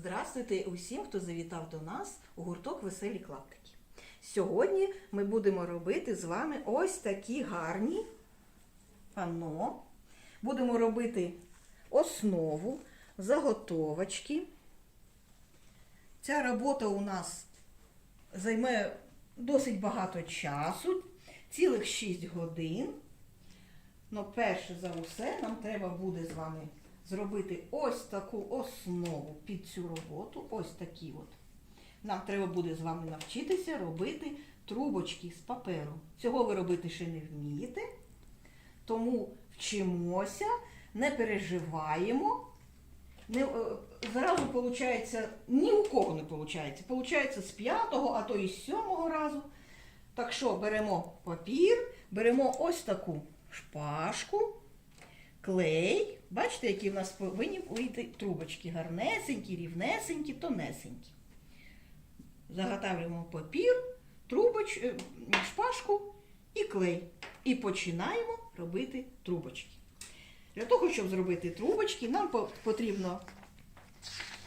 Здравствуйте усім, хто завітав до нас у гурток Веселі клаптики. Сьогодні ми будемо робити з вами ось такі гарні панно. Будемо робити основу, заготовочки. Ця робота у нас займе досить багато часу, цілих 6 годин. Ну, перше за усе, нам треба буде з вами зробити ось таку основу під цю роботу. Ось такі от. Нам треба буде з вами навчитися робити трубочки з паперу. Цього ви робити ще не вмієте. Тому вчимося, не переживаємо. Не, е, зразу виходить, ні у кого не виходить. Получається з п'ятого, а то і з сьомого разу. Так що беремо папір, беремо ось таку шпажку, клей. Бачите, які в нас повинні вийти трубочки. Гарнесенькі, рівнесенькі, тонесенькі. Заготавлюємо папір, трубоч, е, шпажку і клей. І починаємо робити трубочки. Для того, щоб зробити трубочки, нам потрібно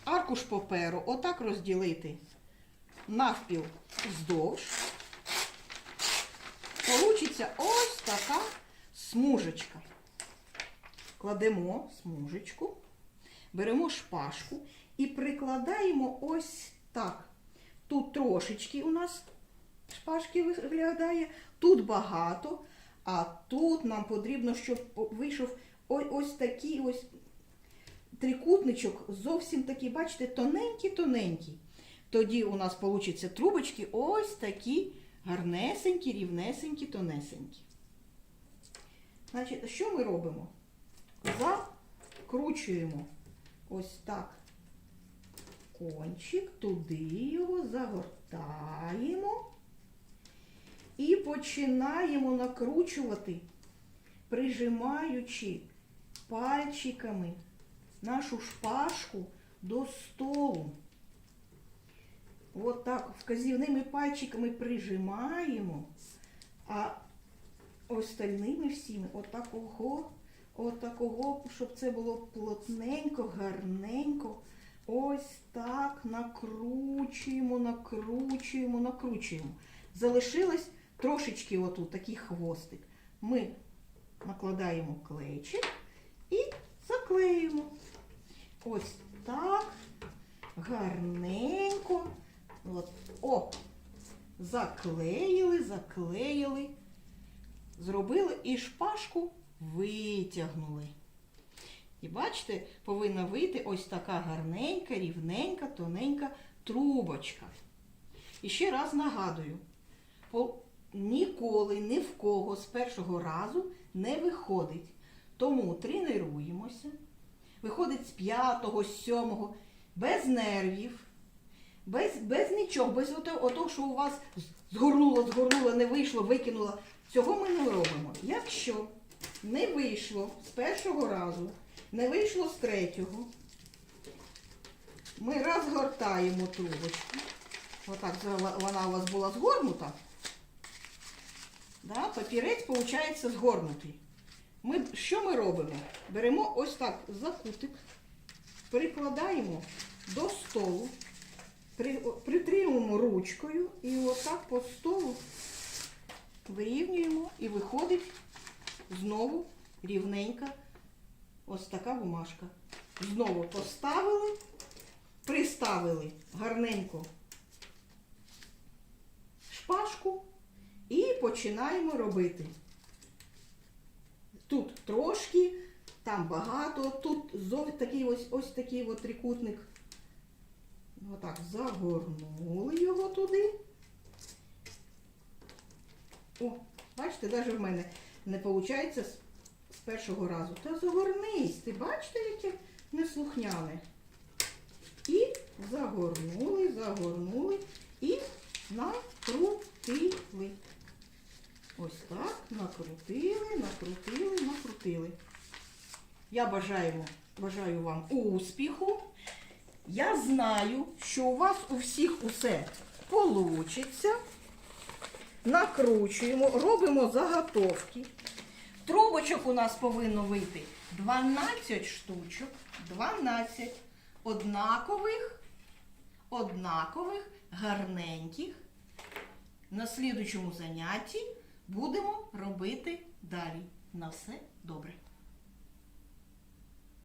аркуш паперу отак розділити навпіл вздовж. Получиться ось така смужечка. Кладемо смужечку, беремо шпажку і прикладаємо ось так. Тут трошечки у нас шпажки виглядає, тут багато, а тут нам потрібно, щоб вийшов ось такий ось трикутничок, зовсім такий, бачите, тоненький-тоненький. Тоді у нас получаться трубочки ось такі гарнесенькі, рівнесенькі, тонесенькі. Значить, що ми робимо? Закручуємо ось так кончик, туди його загортаємо. І починаємо накручувати, прижимаючи пальчиками нашу шпажку до столу. От так вказівними пальчиками прижимаємо, а остальними всіми отакого, отакого, щоб це було плотненько, гарненько. Ось так накручуємо, накручуємо, накручуємо. Залишилось трошечки отут такий хвостик. Ми накладаємо клейчик і заклеїмо. Ось так. Гарненько. От. О! Заклеїли, заклеїли. Зробили і шпажку витягнули. І бачите, повинна вийти ось така гарненька, рівненька, тоненька трубочка. І ще раз нагадую, ніколи ні в кого з першого разу не виходить. Тому тренуємося. Виходить з п'ятого, з сьомого, без нервів, без, без нічого, без ото, що у вас згорнуло, згорнуло, не вийшло, викинуло. Цього ми не робимо. Якщо не вийшло з першого разу, не вийшло з третього, ми розгортаємо трубочку. Отак вона у вас була згорнута. Да, папірець, виходить, згорнутий. Ми, що ми робимо? Беремо ось так за кутик, прикладаємо до столу, при, притримуємо ручкою і отак по столу вирівнюємо і виходить знову рівненька ось така бумажка. Знову поставили, приставили гарненько шпажку і починаємо робити. Тут трошки, там багато, тут зовсім такий ось ось такий от трикутник. Отак загорнули його туди. О, бачите, навіть в мене не виходить з, першого разу. Та загорнись, ти бачите, яке неслухняне. І загорнули, загорнули і накрутили. Ось так, накрутили, накрутили, накрутили. Я бажаю, бажаю вам успіху. Я знаю, що у вас у всіх усе получиться. Накручуємо, робимо заготовки. Трубочок у нас повинно вийти 12 штучок, 12 однакових однакових, гарненьких. На слідучому занятті будемо робити далі. На все добре.